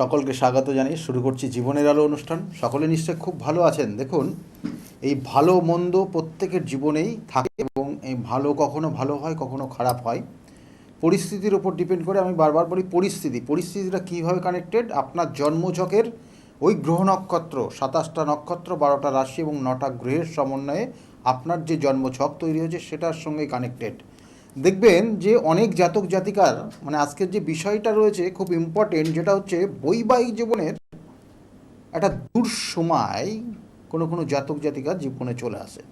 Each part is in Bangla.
সকলকে স্বাগত জানিয়ে শুরু করছি জীবনের আলো অনুষ্ঠান। সকলে নিশ্চয় খুব ভালো আছেন। দেখুন, এই ভালো মন্দ প্রত্যেকের জীবনেই থাকে এবং এই ভালো কখনো ভালো হয়, কখনো খারাপ হয়। পরিস্থিতির ওপর ডিপেন্ড করে আমি বারবার বলি পরিস্থিতি। পরিস্থিতিটা কীভাবে কানেক্টেড? আপনার জন্মঝকের ওই গ্রহ নক্ষত্র, সাতাশটা নক্ষত্র, বারোটা রাশি এবং নটা গ্রহের সমন্বয়ে আপনার যে জন্মছক তৈরি হয়েছে, সেটার সঙ্গে কানেক্টেড। দেখবেন যে অনেক জাতক জাতিকার মানে আজকের যে বিষয়টা রয়েছে খুব ইম্পর্টেন্ট যেটা হচ্ছে বৈবাহিক জীবনের একটা দূর দুঃসময় কোনো কোনো জাতক জাতিকার জীবনে চলে আসে।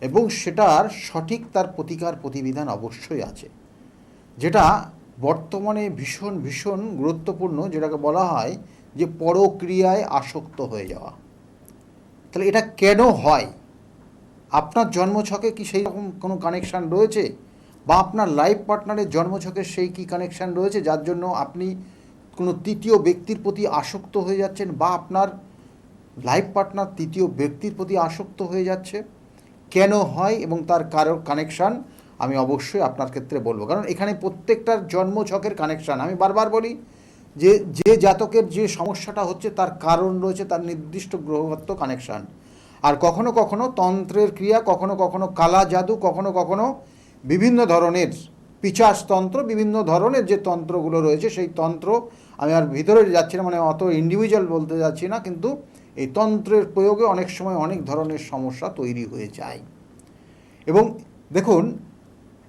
এবং সেটার সঠিক তার প্রতিকার প্রতিবিধান অবশ্যই আছে। যেটা বর্তমানে ভীষণ ভীষণ গুরুত্বপূর্ণ, যেটাকে বলা হয় যে পরক্রিয়ায় আসক্ত হয়ে যাওয়া। তাহলে এটা কেন হয়? আপনার জন্মছকে কি সেই রকম কোনো কানেকশান রয়েছে? বা আপনার লাইফ পার্টনারের জন্মছকের সেই কি কানেকশান রয়েছে, যার জন্য আপনি কোনো তৃতীয় ব্যক্তির প্রতি আসক্ত হয়ে যাচ্ছেন বা আপনার লাইফ পার্টনার তৃতীয় ব্যক্তির প্রতি আসক্ত হয়ে যাচ্ছে, কেন হয় এবং তার কারও কানেকশান আমি অবশ্যই আপনার ক্ষেত্রে বলব। কারণ এখানে প্রত্যেকটার জন্মছকের কানেকশান আমি বারবার বলি যে যে জাতকের যে সমস্যাটা হচ্ছে, তার কারণ রয়েছে, তার নির্দিষ্ট গ্রহগত কানেকশান আর কখনো কখনো তন্ত্রের ক্রিয়া, কখনো কখনো কালা জাদু, কখনো কখনো বিভিন্ন ধরনের পিচাস তন্ত্র, বিভিন্ন ধরনের যে তন্ত্রগুলো রয়েছে, সেই তন্ত্র আমি আর ভিতরে যাচ্ছি না মানে অত ইন্ডিভিজুয়াল বলতে যাচ্ছি না, কিন্তু এই তন্ত্রের প্রয়োগে অনেক সময় অনেক ধরনের সমস্যা তৈরি হয়ে যায়। এবং দেখুন,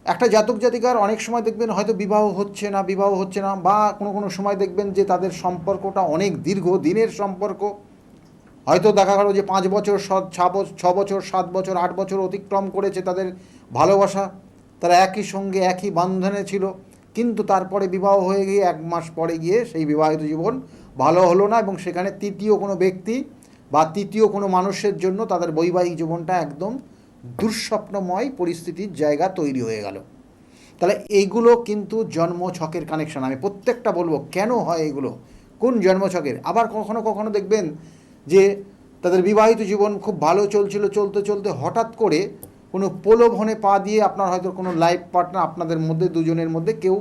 একটা জাতক জাতিকার অনেক সময় দেখবেন হয়তো বিবাহ হচ্ছে না, বিবাহ হচ্ছে না, বা কোনো কোনো সময় দেখবেন যে তাদের সম্পর্কটা অনেক দীর্ঘ দিনের সম্পর্ক। হয়তো দেখা গেল যে পাঁচ বছর ছ বছর, সাত বছর, আট বছর অতিক্রম করেছে তাদের ভালোবাসা তারা একই সঙ্গে একই বান্ধনে ছিল। কিন্তু তারপরে বিবাহ হয়ে গিয়ে এক মাস পরে গিয়ে সেই বিবাহিত জীবন ভালো হলো না এবং সেখানে তৃতীয় কোনো ব্যক্তি বা তৃতীয় কোনো মানুষের জন্য তাদের বৈবাহিক জীবনটা একদম দুঃস্বপ্নময় পরিস্থিতির জায়গা তৈরি হয়ে গেল। তাহলে এইগুলো কিন্তু জন্মছকের কানেকশন আমি প্রত্যেকটা বলব, কেন হয় এগুলো? কোন জন্মছকের? আবার কখনো কখনো দেখবেন যে তাদের বিবাহিত জীবন খুব ভালো চলছিল, চলতে চলতে হঠাৎ করে কোনো প্রলোভনে পা দিয়ে আপনার হয়তো কোনো লাইফ পার্টনার আপনাদের মধ্যে, দুজনের মধ্যে কেউ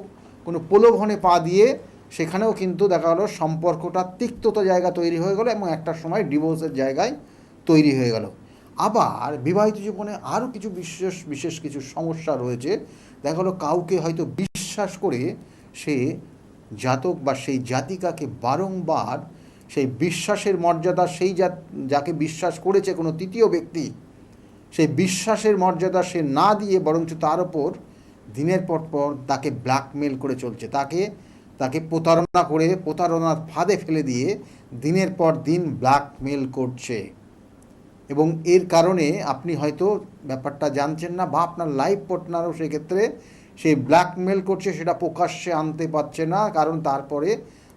কোনো প্রলোভনে পা দিয়ে সেখানেও কিন্তু দেখা গেলো সম্পর্কটা তিক্ততা জায়গা তৈরি হয়ে গেলো এবং একটা সময় ডিভোর্সের জায়গায় তৈরি হয়ে গেল। আবার বিবাহিত জীবনে আরও কিছু বিশেষ বিশেষ কিছু সমস্যা রয়েছে। দেখা গেলো কাউকে হয়তো বিশ্বাস করে সে জাতক বা সেই জাতিকাকে বারংবার সেই বিশ্বাসের মর্যাদা, সেই যাকে বিশ্বাস করেছে কোনো তৃতীয় ব্যক্তি সেই বিশ্বাসের মর্যাদা সে না দিয়ে বরঞ্চ তার ওপর দিনের পর পর তাকে ব্ল্যাকমেল করে চলছে। তাকে তাকে প্রতারণা করে, প্রতারণার ফাঁদে ফেলে দিয়ে দিনের পর দিন ব্ল্যাকমেল করছে। এবং এর কারণে আপনি হয়তো ব্যাপারটা জানছেন না বা আপনার লাইফ পার্টনারও সেক্ষেত্রে সেই ব্ল্যাকমেল করছে, সেটা প্রকাশ্যে আনতে পারছে না। কারণ তারপরে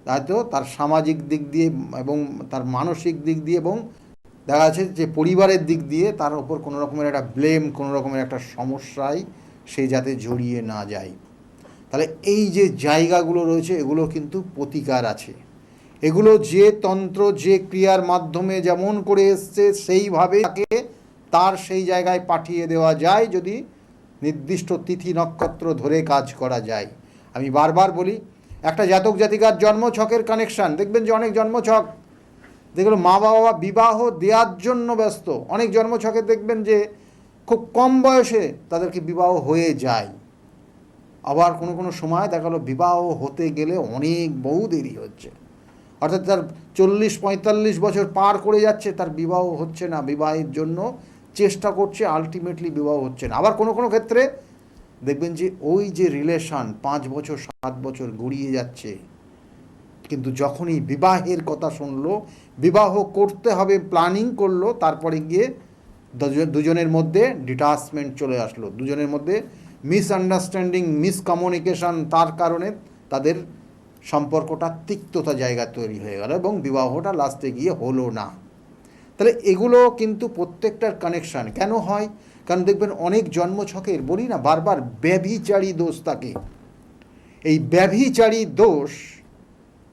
হয়তো তার সামাজিক দিক দিয়ে এবং তার মানসিক দিক দিয়ে এবং দেখা যাচ্ছে যে পরিবারের দিক দিয়ে তার ওপর কোনো রকমের একটা ব্লেম কোনো রকমের একটা সমস্যায় সে যাতে জড়িয়ে না যায়। তাহলে এই যে জায়গাগুলো রয়েছে, এগুলো কিন্তু প্রতিকার আছে। এগুলো যে তন্ত্র, যে ক্রিয়ার মাধ্যমে যেমন করে এসছে, সেইভাবে তাকে তার সেই জায়গায় পাঠিয়ে দেওয়া যায় যদি নির্দিষ্ট তিথি নক্ষত্র ধরে কাজ করা যায়। আমি বারবার বলি, একটা জাতক জাতিকার জন্মছকের কানেকশান দেখবেন যে অনেক জন্মছক দেখল মা বাবা বিবাহ দেওয়ার জন্য ব্যস্ত। অনেক জন্মছকে দেখবেন যে খুব কম বয়সে তাদেরকে বিবাহ হয়ে যায়। আবার কোনো কোনো সময় দেখা গেলো বিবাহ হতে গেলে অনেক বহু দেরি হচ্ছে। অর্থাৎ তার চল্লিশ, পঁয়তাল্লিশ বছর পার করে যাচ্ছে, তার বিবাহ হচ্ছে না। বিবাহের জন্য চেষ্টা করছে আলটিমেটলি বিবাহ হচ্ছে না। আবার কোনো কোনো ক্ষেত্রে দেখবেন যে ওই যে রিলেশান পাঁচ বছর, সাত বছর গড়িয়ে যাচ্ছে কিন্তু যখনই বিবাহের কথা শুনলো, বিবাহ করতে হবে প্ল্যানিং করল, তারপরে গিয়ে দুজনের মধ্যে ডিটাচমেন্ট চলে আসলো। দুজনের মধ্যে মিসআন্ডারস্ট্যান্ডিং মিসকমিউনিকেশন তার কারণে তাদের সম্পর্কটা তিক্ততা জায়গা তৈরি হয়ে গেল এবং বিবাহটা লাস্টে গিয়ে হলো না। তাহলে এগুলো কিন্তু প্রত্যেকটার কানেকশান কেন হয়? কারণ দেখবেন অনেক জন্মছকের, বলি না, বারবার ব্যভিচারী দোষ থাকে এই ব্যভিচারী দোষ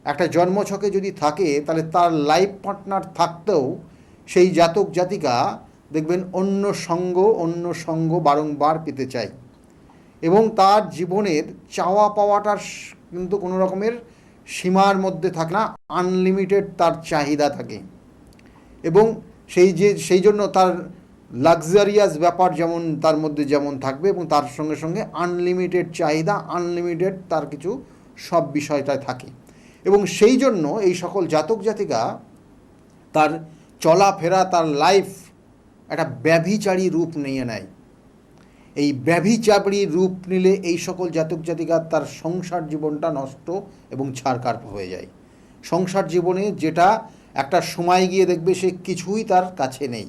একটা জন্মছকে যদি থাকে, তাহলে তার লাইফ পার্টনার থাকতেও সেই জাতক জাতিকা দেখবেন অন্য সঙ্গ অন্য সঙ্গ বারংবার পেতে চায়। এবং তার জীবনের চাওয়া পাওয়াটার কিন্তু কোনো রকমের সীমার মধ্যে থাকে না আনলিমিটেড তার চাহিদা থাকে। এবং সেই যে, সেই জন্য তার লাক্সারিয়াস ব্যাপার যেমন, তার মধ্যে যেমন থাকবে এবং তার সঙ্গে সঙ্গে আনলিমিটেড চাহিদা আনলিমিটেড তার কিছু সব বিষয়টায় থাকে। এবং সেই জন্য এই সকল জাতক জাতিকা তার চলাফেরা তার লাইফ একটা ব্যভিচারী রূপ নিয়ে নেয়। এই ব্যভিচারী রূপ নিলে এই সকল জাতক জাতিকার তার সংসার জীবনটা নষ্ট এবং ছাড়কার হয়ে যায়। সংসার জীবনে যেটা একটা সময় গিয়ে দেখবে সে কিছুই তার কাছে নেই।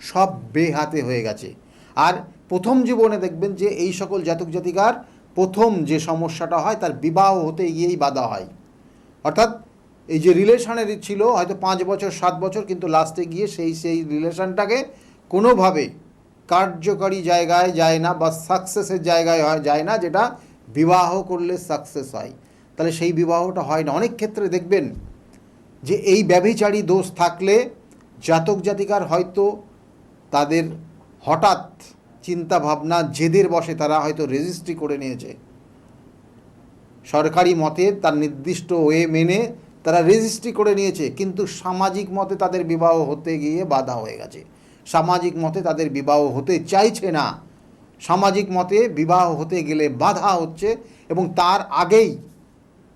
সব বেহাতে হয়ে গেছে। আর প্রথম জীবনে দেখবেন যে এই সকল জাতক জাতিকার প্রথম যে সমস্যাটা হয়, তার বিবাহ হতে গিয়েই বাধা হয়। অর্থাৎ এই যে রিলেশনের ছিল, হয়তো পাঁচ বছর, সাত বছর, কিন্তু লাস্টে গিয়ে সেই সেই রিলেশনটাকে কোনোভাবে কার্যকরী জায়গায় যায় না বা সাকসেসের জায়গায় হয়, যায় না, যেটা বিবাহ করলে সাকসেস হয়। তাহলে সেই বিবাহটা হয় না। অনেক ক্ষেত্রে দেখবেন যে এই ব্যভিচারী দোষ থাকলে জাতক জাতিকার হয়তো তাদের হঠাৎ চিন্তা ভাবনা জেদের বসে তারা হয়তো রেজিস্ট্রি করে নিয়েছে। সরকারি মতে তার নির্দিষ্ট ওয়ে মেনে তারা রেজিস্ট্রি করে নিয়েছে, কিন্তু সামাজিক মতে তাদের বিবাহ হতে গিয়ে বাধা হয়ে গেছে। সামাজিক মতে তাদের বিবাহ হতে চাইছে না। সামাজিক মতে বিবাহ হতে গেলে বাধা হচ্ছে এবং তার আগেই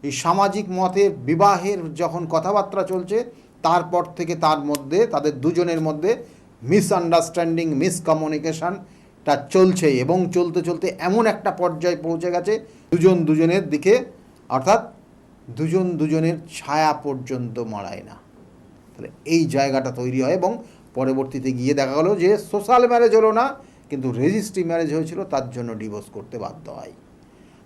এই সামাজিক মতে বিবাহের যখন কথাবার্তা চলছে, তারপর থেকে তার মধ্যে, তাদের দুজনের মধ্যে মিসআন্ডারস্ট্যান্ডিং মিসকমিউনিকেশনটা চলছে এবং চলতে চলতে এমন একটা পর্যায়ে পৌঁছে গেছে, দুজন দুজনের দিকে, অর্থাৎ দুজন দুজনের ছায়া পর্যন্ত মারায় না। তাহলে এই জায়গাটা তৈরি হয় এবং পরবর্তীতে গিয়ে দেখা গেলো যে সোশ্যাল ম্যারেজ হলো না, কিন্তু রেজিস্ট্রি ম্যারেজ হয়েছিল, তার জন্য ডিভোর্স করতে বাধ্য হয়।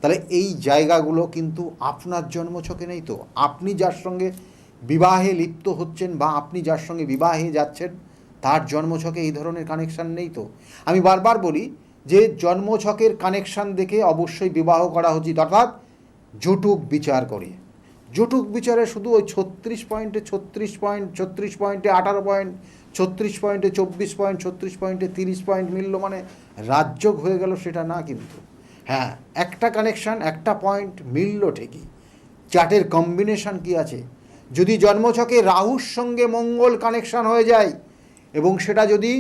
তাহলে এই জায়গাগুলো কিন্তু আপনার জন্মছকে নেই তো। আপনি যার সঙ্গে বিবাহে লিপ্ত হচ্ছেন বা আপনি যার সঙ্গে বিবাহে যাচ্ছেন তার জন্মছকে এই ধরনের কানেকশান নেই তো? আমি বারবার বলি যে জন্মছকের কানেকশান দেখে অবশ্যই বিবাহ করা উচিত, অর্থাৎ জটুক বিচার করে। জটুক বিচারে শুধু ওই ছত্রিশ পয়েন্টে ছত্রিশ পয়েন্ট ছত্রিশ পয়েন্টে আঠারো পয়েন্ট ছত্রিশ পয়েন্টে চব্বিশ পয়েন্ট ছত্রিশ পয়েন্টে তিরিশ পয়েন্ট মিলল মানে রাজ্যক হয়ে গেল সেটা না কিন্তু। হ্যাঁ একটা কানেকশান একটা পয়েন্ট মিলল ঠিকই। চার্টের কম্বিনেশন কি আছে? যদি জন্মছকে রাহুর সঙ্গে মঙ্গল কানেকশান হয়ে যায় এবং সেটা যদি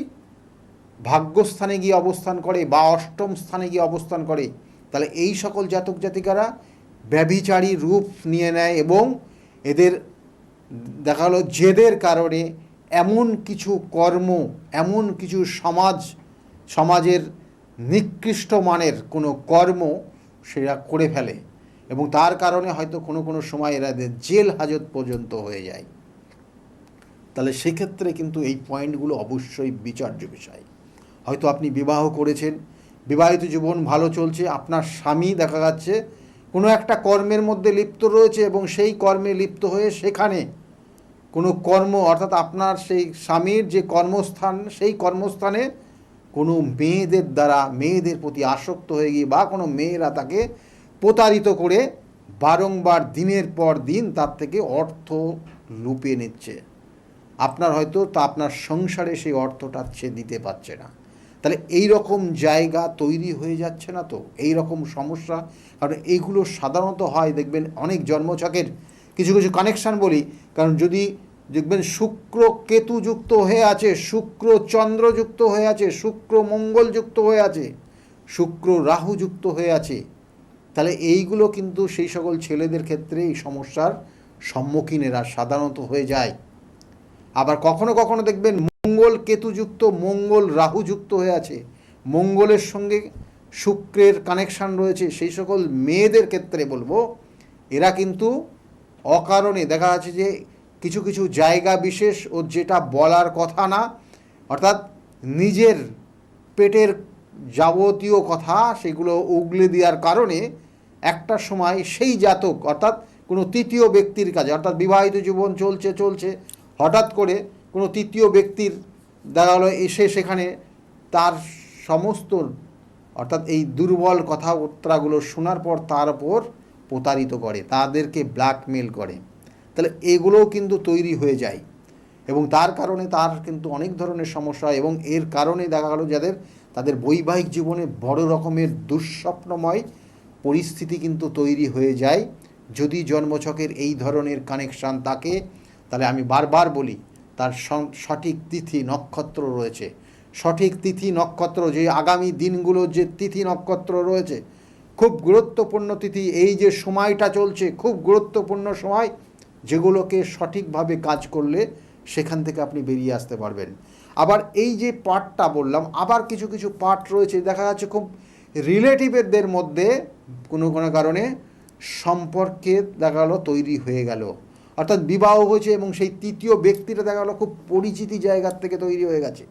ভাগ্যস্থানে গিয়ে অবস্থান করে বা অষ্টম স্থানে গিয়ে অবস্থান করে, তাহলে এই সকল জাতক জাতিকারা ব্যভিচারী রূপ নিয়ে নেয় এবং এদের দেখা গেলো জেদের কারণে এমন কিছু কর্ম, এমন কিছু সমাজ, সমাজের নিকৃষ্ট মানের কোনো কর্ম সেরা করে ফেলে এবং তার কারণে হয়তো কোনো কোনো সময় এরা জেল হাজত পর্যন্ত হয়ে যায়। তাহলে সেক্ষেত্রে কিন্তু এই পয়েন্টগুলো অবশ্যই বিচার্য বিষয়। হয়তো আপনি বিবাহ করেছেন, বিবাহিত জীবন ভালো চলছে, আপনার স্বামী দেখা যাচ্ছে কোনো একটা কর্মের মধ্যে লিপ্ত রয়েছে এবং সেই কর্মে লিপ্ত হয়ে সেখানে কোনো কর্ম, অর্থাৎ আপনার সেই স্বামীর যে কর্মস্থান, সেই কর্মস্থানে কোনো মেয়েদের দ্বারা, মেয়েদের প্রতি আসক্ত হয়ে গিয়ে বা কোনো মেয়েরা তাকে প্রতারিত করে বারংবার দিনের পর দিন তার থেকে অর্থ লুপে নিচ্ছে। আপনার হয়তো তা আপনার সংসারে সেই অর্থটা সে দিতে পারছে না। তাহলে এই রকম জায়গা তৈরি হয়ে যাচ্ছে না তো? এই রকম সমস্যা? কারণ এইগুলো সাধারণত হয়, দেখবেন অনেক জন্মছকের কিছু কিছু কানেকশান বলি। কারণ যদি দেখবেন শুক্র কেতু যুক্ত হয়ে আছে, শুক্র চন্দ্র যুক্ত হয়ে আছে, শুক্র মঙ্গল যুক্ত হয়ে আছে, শুক্র রাহু যুক্ত হয়ে আছে, তাহলে এইগুলো কিন্তু সেই সকল ছেলেদের ক্ষেত্রে এই সমস্যার সম্মুখীন এরা সাধারণত হয়ে যায়। আবার কখনো কখনো দেখবেন মঙ্গল কেতুযুক্ত, মঙ্গল রাহু যুক্ত হয়ে আছে। মঙ্গলের সঙ্গে শুক্রের কানেকশান রয়েছে। সেই সকল মেয়েদের ক্ষেত্রে বলব, এরা কিন্তু অকারণে দেখা যাচ্ছে যে কিছু কিছু জায়গা বিশেষ ও যেটা বলার কথা না, অর্থাৎ নিজের পেটের যাবতীয় কথা সেগুলো উগলে দেওয়ার কারণে একটা সময় সেই জাতক, অর্থাৎ কোনো তৃতীয় ব্যক্তির কাছে, অর্থাৎ বিবাহিত জীবন চলছে চলছে হঠাৎ করে কোনো তৃতীয় ব্যক্তির দেখা গেলো এসে সেখানে তার সমস্ত, অর্থাৎ এই দুর্বল কথাবার্তাগুলো শোনার পর তার ওপর প্রতারিত করে, তাদেরকে ব্ল্যাকমেল করে। তাহলে এগুলোও কিন্তু তৈরি হয়ে যায়। এবং তার কারণে তার কিন্তু অনেক ধরনের সমস্যা এবং এর কারণে দেখা গেলো যাদের, তাদের বৈবাহিক জীবনে বড় রকমের দুঃস্বপ্নময় পরিস্থিতি কিন্তু তৈরি হয়ে যায়। যদি জন্মছকের এই ধরনের কানেকশান থাকে তাহলে আমি বারবার বলি, তার সঠিক তিথি নক্ষত্র রয়েছে। সঠিক তিথি নক্ষত্র, যে আগামী দিনগুলো যে তিথি নক্ষত্র রয়েছে, খুব গুরুত্বপূর্ণ তিথি। এই যে সময়টা চলছে, খুব গুরুত্বপূর্ণ সময়, যেগুলোকে সঠিকভাবে কাজ করলে সেখান থেকে আপনি বেরিয়ে আসতে পারবেন। আবার এই যে পার্টটা বললাম, আবার কিছু কিছু পার্ট রয়েছে, দেখা যাচ্ছে খুব রিলেটিভেরদের মধ্যে কোনো কোনো কারণে সম্পর্কে দেখা গেলো তৈরি হয়ে গেল। অর্থাৎ বিবাহ হয়েছে এবং সেই তৃতীয় ব্যক্তিটা দেখা গেলো খুব পরিচিতি জায়গার থেকে তৈরি হয়ে গেছে।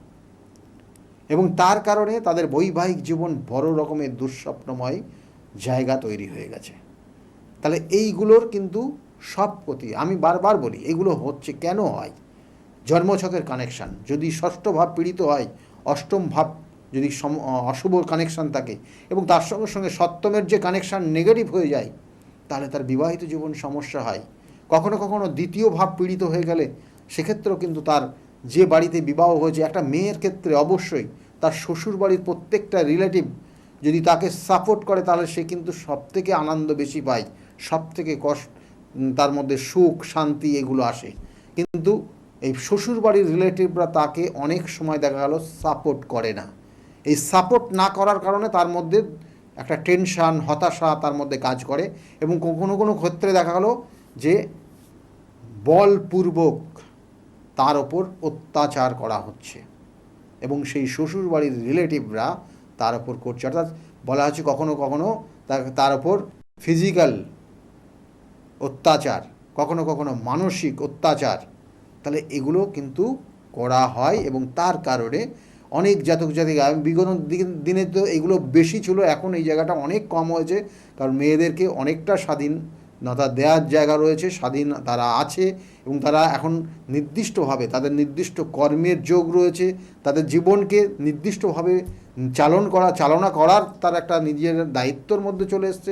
এবং তার কারণে তাদের বৈবাহিক জীবন বড় রকমের দুঃস্বপ্নময় জায়গা তৈরি হয়ে গেছে। তাহলে এইগুলোর কিন্তু সব প্রতি আমি বারবার বলি, এগুলো হচ্ছে কেন হয়? জন্মছকের কানেকশান। যদি ষষ্ঠ ভাব পীড়িত হয়, অষ্টম ভাব যদি সম- অশুভ কানেকশান থাকে এবং তার সঙ্গে সঙ্গে সপ্তমের যে কানেকশান নেগেটিভ হয়ে যায়, তাহলে তার বিবাহিত জীবন সমস্যা হয়। কখনো কখনো দ্বিতীয় ভাব পীড়িত হয়ে গেলে সেক্ষেত্রেও কিন্তু তার যে বাড়িতে বিবাহ হয়েছে, একটা মেয়ের ক্ষেত্রে অবশ্যই তার শ্বশুর বাড়ির প্রত্যেকটা রিলেটিভ যদি তাকে সাপোর্ট করে, তাহলে সে কিন্তু সব থেকে আনন্দ বেশি পায় সব থেকে কষ্ট তার মধ্যে সুখ, শান্তি এগুলো আসে। কিন্তু এই শ্বশুর বাড়ির রিলেটিভরা তাকে অনেক সময় দেখা গেল সাপোর্ট করে না। এই সাপোর্ট না করার কারণে তার মধ্যে একটা টেনশান হতাশা তার মধ্যে কাজ করে এবং কোনো কোনো ক্ষেত্রে দেখা গেল যে বলপূর্বক তার ওপর অত্যাচার করা হচ্ছে। এবং সেই শ্বশুর বাড়ির রিলেটিভরা তার ওপর করছে। অর্থাৎ বলা হচ্ছে কখনো কখনো তার- ওপর ফিজিক্যাল অত্যাচার, কখনো কখনো মানসিক অত্যাচার। তাহলে এগুলো কিন্তু করা হয় এবং তার কারণে অনেক জাতক জাতিকা বিগত দিন- তো এগুলো বেশি ছিল, এখন এই জায়গাটা অনেক কম হয়েছে। কারণ মেয়েদেরকে অনেকটা স্বাধীনতা দেওয়ার জায়গা রয়েছে, স্বাধীন তারা আছে এবং তারা এখন নির্দিষ্টভাবে তাদের নির্দিষ্ট কর্মের যোগ রয়েছে, তাদের জীবনকে নির্দিষ্টভাবে চালন করা, চালনা করার তার একটা নিজের দায়িত্বর মধ্যে চলে এসছে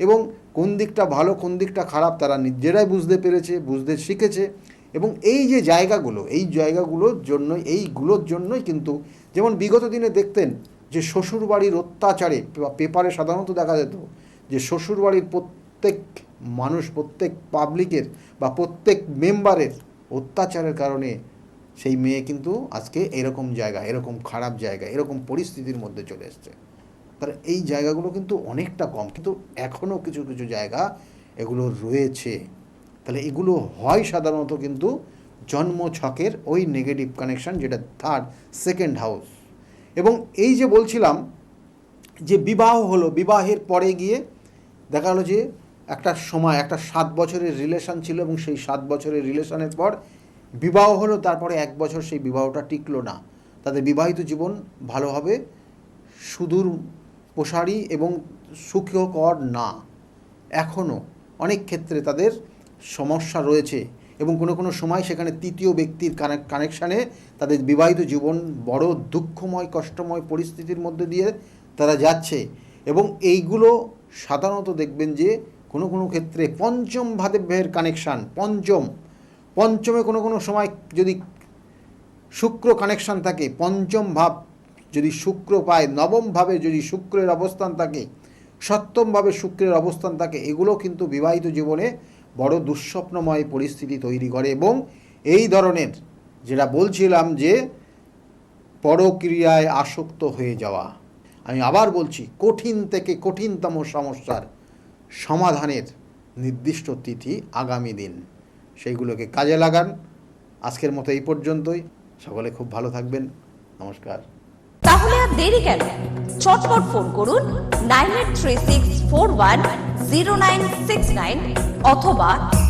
এবং কোন দিকটা ভালো, কোন দিকটা খারাপ তারা নিজেরাই বুঝতে পেরেছে, বুঝতে শিখেছে এবং এই যে জায়গাগুলো, এই জায়গাগুলোর জন্য এইগুলোর জন্যই কিন্তু যেমন বিগত দিনে দেখতেন যে শ্বশুরবাড়ির অত্যাচারে পেপারে সাধারণত দেখা যেত যে শ্বশুরবাড়ির প্রত্যেক মানুষ প্রত্যেক পাবলিকের বা প্রত্যেক মেম্বারের অত্যাচারের কারণে সেই মেয়ে কিন্তু আজকে এরকম জায়গা, এরকম খারাপ জায়গা, এরকম পরিস্থিতির মধ্যে চলে এসছে। তাহলে এই জায়গাগুলো কিন্তু অনেকটা কম, কিন্তু এখনও কিছু কিছু জায়গা এগুলো রয়েছে। তাহলে এগুলো হয় সাধারণত কিন্তু জন্ম ছকের ওই নেগেটিভ কানেকশন যেটা থার্ড সেকেন্ড হাউস এবং এই যে বলছিলাম যে বিবাহ হলো, বিবাহের পরে গিয়ে দেখা গেলো যে একটা সময়, একটা সাত বছরের রিলেশন ছিল এবং সেই সাত বছরের রিলেশনের পর বিবাহ হলো, তারপরে এক বছর সেই বিবাহটা টিকলো না। তাদের বিবাহিত জীবন ভালোভাবে সুদূর প্রসারী এবং সুখকর না। এখনও অনেক ক্ষেত্রে তাদের সমস্যা রয়েছে এবং কোনো কোনো সময় সেখানে তৃতীয় ব্যক্তির কানেকশানে তাদের বিবাহিত জীবন বড় দুঃখময়, কষ্টময় পরিস্থিতির মধ্যে দিয়ে তারা যাচ্ছে এবং এইগুলো সাধারণত দেখবেন যে কোনো কোনো ক্ষেত্রে পঞ্চম ভাদেবের কানেকশান পঞ্চম। পঞ্চমে কোনো কোনো সময় যদি শুক্র কানেকশান থাকে, পঞ্চম ভাব যদি শুক্র পায়, নবম ভাবে যদি শুক্রের অবস্থান থাকে সপ্তমভাবে শুক্রের অবস্থান থাকে, এগুলো কিন্তু বিবাহিত জীবনে বড় দুঃস্বপ্নময় পরিস্থিতি তৈরি করে এবং এই ধরনের যেটা বলছিলাম যে পরক্রিয়ায় আসক্ত হয়ে যাওয়া। আমি আবার বলছি, কঠিন থেকে কঠিনতম সমস্যার সমাধানের নির্দিষ্ট তিথি আগামী দিন। সেইগুলোকে কাজে লাগান। আজকের মতো এই পর্যন্তই। সকলে খুব ভালো থাকবেন। নমস্কার। তাহলে আর দেরি কেন? চটপট ফোন করুন nine eight three six four one zero nine six nine অথবা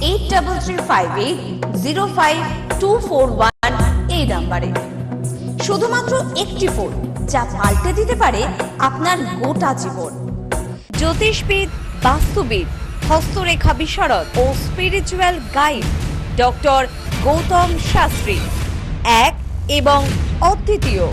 eight double three five eight zero five two four one এই নাম্বারে। শুধুমাত্র একটি ফোন, যা পাল্টে দিতে পারে আপনার গোটা জীবন। জ্যোতিষবিদ বাস্তুবিদ হস্তরেখা বিশারদ ও spiritual guide doctor Gautam Shastri. এক এবং অদ্বিতীয়।